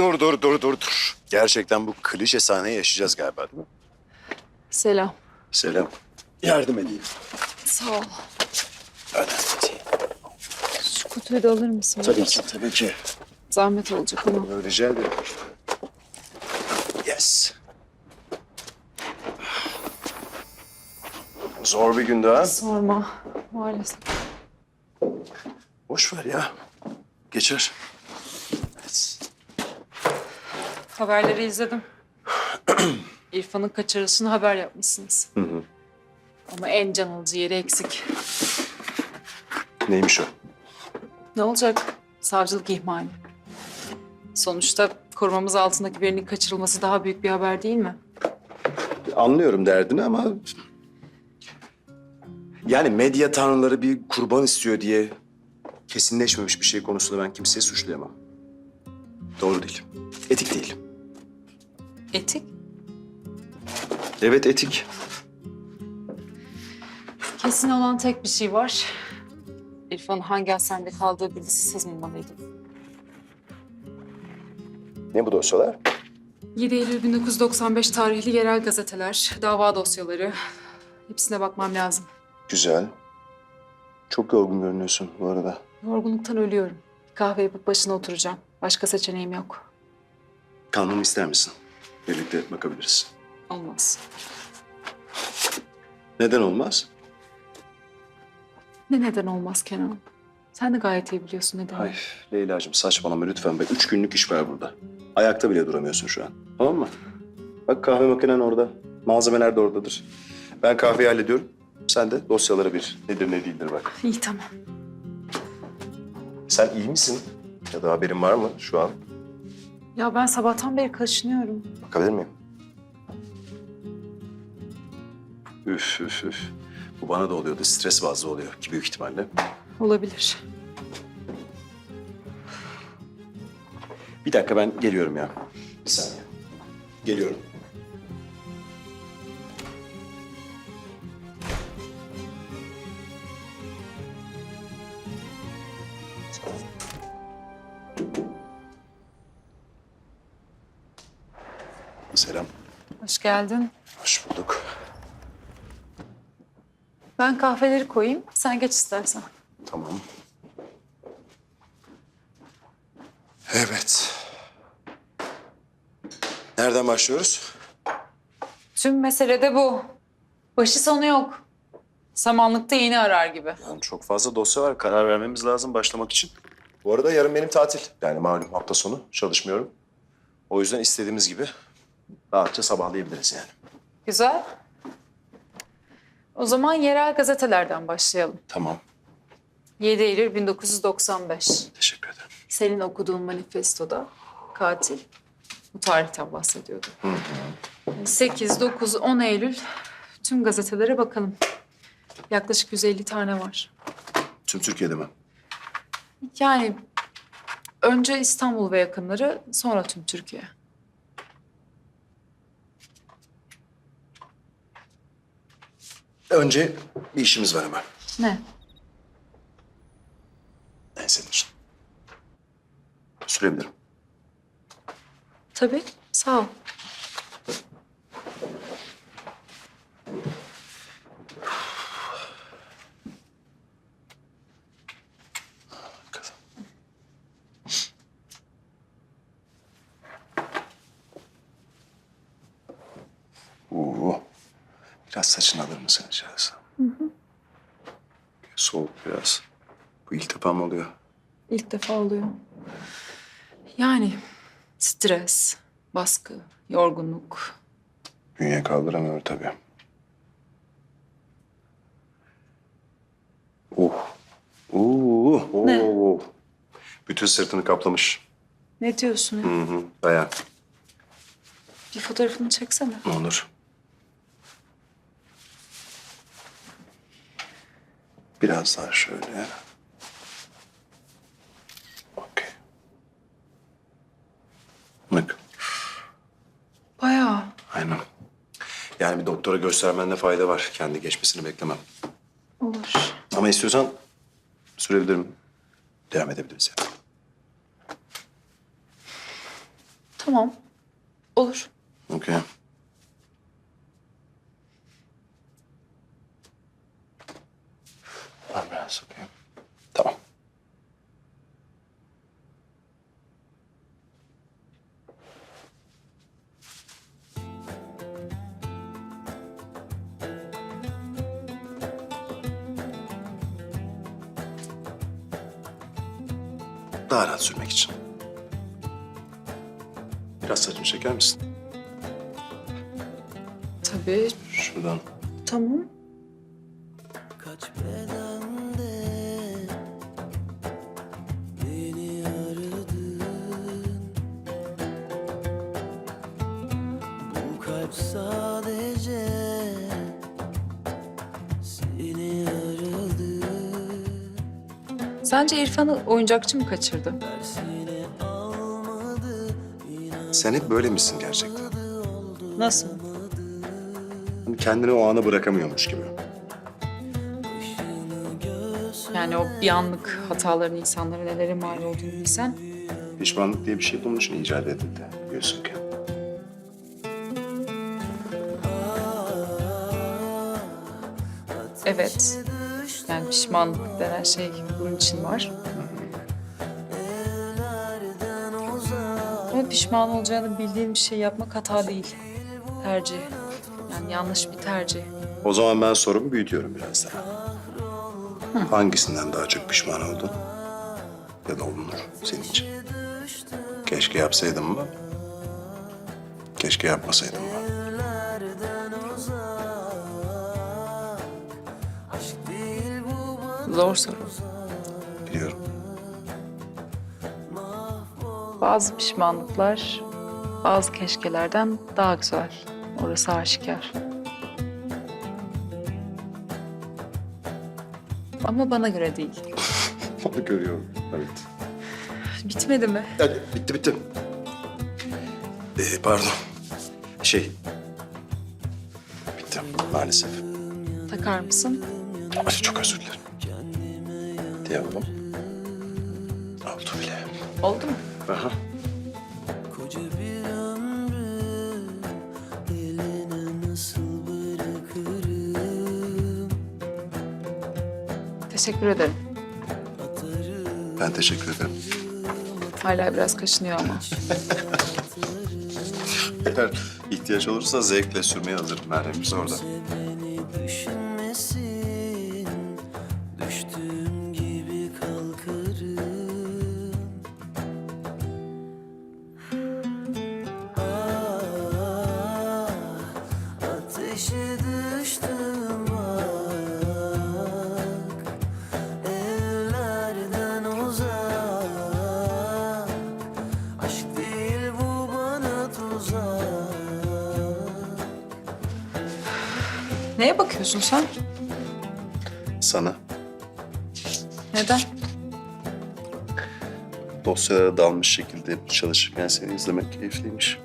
dur, dur, dur, dur, dur. Gerçekten bu klişe sahneyi yaşayacağız galiba değil mi? Selam. Selam. Yardım edeyim. Sağ ol. Önemli değil. Şu kutuyu da alır mısın? Tabii ki, tabii ki. Zahmet olacak ama. Rica ederim. Yes. Zor bir gündü ha. Sorma. Maalesef. Boş ver ya. Geçer. Evet. Haberleri izledim. İrfan'ın kaçırılışını haber yapmışsınız. Ama en can alıcı yeri eksik. Neymiş o? Ne olacak? Savcılık ihmali. Sonuçta korumamız altındaki birinin kaçırılması daha büyük bir haber değil mi? Anlıyorum derdini ama... Yani medya tanrıları bir kurban istiyor diye kesinleşmemiş bir şey konusunda ben kimseyi suçlayamam. Doğru değil. Etik değil. Etik. Evet etik. Kesin olan tek bir şey var. İrfan'ın hangi hastanede kaldığı bilgisi sızmamalıydı. Ne bu dosyalar? 7 Eylül 1995 tarihli yerel gazeteler, dava dosyaları. Hepsine bakmam lazım. Güzel. Çok yorgun görünüyorsun bu arada. Yorgunluktan ölüyorum. Kahve yapıp başına oturacağım. Başka seçeneğim yok. Kanunu ister misin? Birlikte bakabiliriz. Olmaz. Neden olmaz? Ne neden olmaz Kenan? Sen de gayet iyi biliyorsun neden. Ay Leyla'cığım saçmalama lütfen. Be. Üç günlük iş var burada. Ayakta bile duramıyorsun şu an. Tamam mı? Bak kahve makinen orada. Malzemeler de oradadır. Ben kahveyi hallediyorum. Sen de dosyalara bir nedir ne değildir bak. İyi tamam. Sen iyi misin? Ya da haberin var mı şu an? Ya ben sabahtan beri kaşınıyorum. Bakabilir miyim? Üf üf üf. Bu bana da oluyordu. Stres bazlı oluyor ki büyük ihtimalle. Olabilir. Bir dakika ben geliyorum ya. Bir saniye. Geliyorum. Selam. Hoş geldin. Hoş bulduk. Ben kahveleri koyayım. Sen geç istersen. Tamam. Evet. Nereden başlıyoruz? Tüm mesele de bu. Başı sonu yok. Samanlıkta iğne arar gibi. Yani çok fazla dosya var. Karar vermemiz lazım başlamak için. Bu arada yarın benim tatil. Yani malum hafta sonu çalışmıyorum. O yüzden istediğimiz gibi rahatça sabahlayabiliriz yani. Güzel. O zaman yerel gazetelerden başlayalım. Tamam. 7 Eylül 1995. Teşekkür ederim. Senin okuduğun manifestoda katil bu tarihten bahsediyordu. 8, 9, 10 Eylül tüm gazetelere bakalım. Yaklaşık 150 tane var. Tüm Türkiye'de mi? Yani önce İstanbul ve yakınları, sonra tüm Türkiye. Önce bir işimiz var ama. Ne? Senin için. Sürebilirim. Tabii, sağ ol. Kızım. Oo. Biraz saçını alır mısın içerisi? Soğuk biraz. Bu ilk defa mı oluyor? İlk defa oluyor. Yani stres, baskı, yorgunluk. Bünye kaldıramıyor tabii. Oh. Oo. Ne? Bütün sırtını kaplamış. Ne diyorsun ya? Hı hı. Bayağı. Bir fotoğrafını çeksene. Olur. Biraz daha şöyle. Okey. Bak. Bayağı. Aynen. Yani bir doktora göstermende fayda var. Kendi geçmesini beklemem. Olur. Ama istiyorsan sürebilirim. Devam edebiliriz yani. Tamam. Olur. Okey. Daha rahat sürmek için. Biraz saçımı çeker misin? Tabii. Şuradan. Tamam. Kaç bedende beni aradın Bu kalp sadece Sence İrfan'ı oyuncakçı mı kaçırdı? Sen hep böyle misin gerçekten? Nasıl? Hani kendini o ana bırakamıyormuş gibi. Yani o bir anlık hataların insanlara nelere mal olduğunu bilsen Pişmanlık diye bir şey bunun için icat edildi. Biliyorsun ki. evet. Yani pişmanlık denen şey bunun için var. Ama pişman olacağını bildiğin bir şey yapmak hata değil. Tercih. Yani yanlış bir tercih. O zaman ben sorumu büyütüyorum biraz daha. Hangisinden daha çok pişman oldun? Ya da olunur senin için? Keşke yapsaydım mı? Keşke yapmasaydım mı? Zor soru. Biliyorum. Bazı pişmanlıklar bazı keşkelerden daha güzel. Orası aşikar. Ama bana göre değil. Onu görüyorum. Evet. Bitmedi mi? Hadi bitti bitti. Ee, pardon. Şey. Bitti maalesef. Takar mısın? Ay, çok özür dilerim. Diyalım. Oldu bile. Oldu mu? Aha. Koca bir ömrü eline nasıl bırakırım Teşekkür ederim. Ben teşekkür ederim. Hala biraz kaşınıyor ama. Eğer ihtiyaç olursa zevkle sürmeye hazırım. Merhemimiz orada. Neye bakıyorsun sen? Sana Neden? dosyalara dalmış şekilde çalışırken seni izlemek keyifliymiş.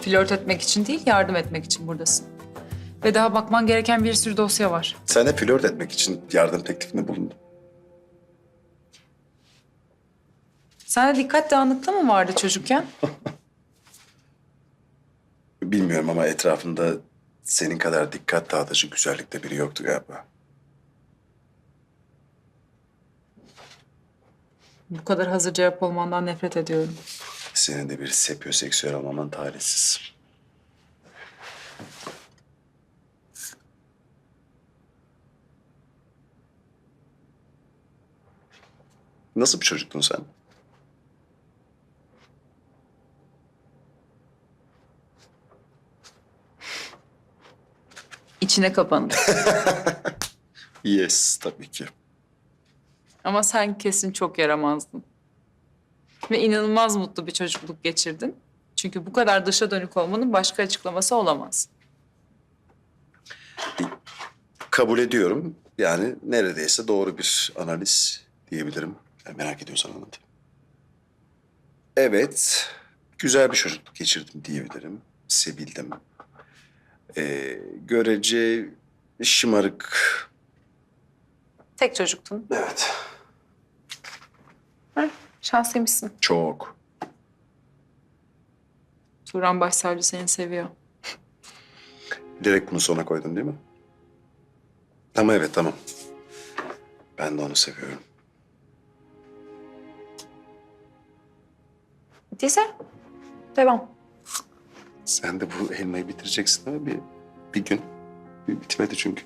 Flört etmek için değil, yardım etmek için buradasın. Ve daha bakman gereken bir sürü dosya var. Sen de flört etmek için yardım teklifinde bulundun. Sende dikkat dağınıklığı mı vardı çocukken? Bilmiyorum ama etrafında senin kadar dikkat dağıtıcı güzellikte biri yoktu galiba. Bu kadar hazır cevap olmandan nefret ediyorum. Senin de bir sepyoseksüel olmaman talihsiz. Nasıl bir çocuktun sen? İçine kapandı. Yes, tabii ki. Ama sen kesin çok yaramazdın. Ve inanılmaz mutlu bir çocukluk geçirdin. Çünkü bu kadar dışa dönük olmanın başka açıklaması olamaz. Kabul ediyorum. Yani neredeyse doğru bir analiz diyebilirim. Yani merak ediyorsan anlatayım. Evet, güzel bir çocukluk geçirdim diyebilirim. Sevildim. Ee, görece şımarık. Tek çocuktun. Evet, Şanslıymışsın. çok. Turan Başsavcı seni seviyor. Bilerek bunu sona koydun değil mi? Ama evet tamam. Ben de onu seviyorum. Bittiyse devam. Sen de bu elmayı bitireceksin ama bir, bir gün. Bitmedi çünkü.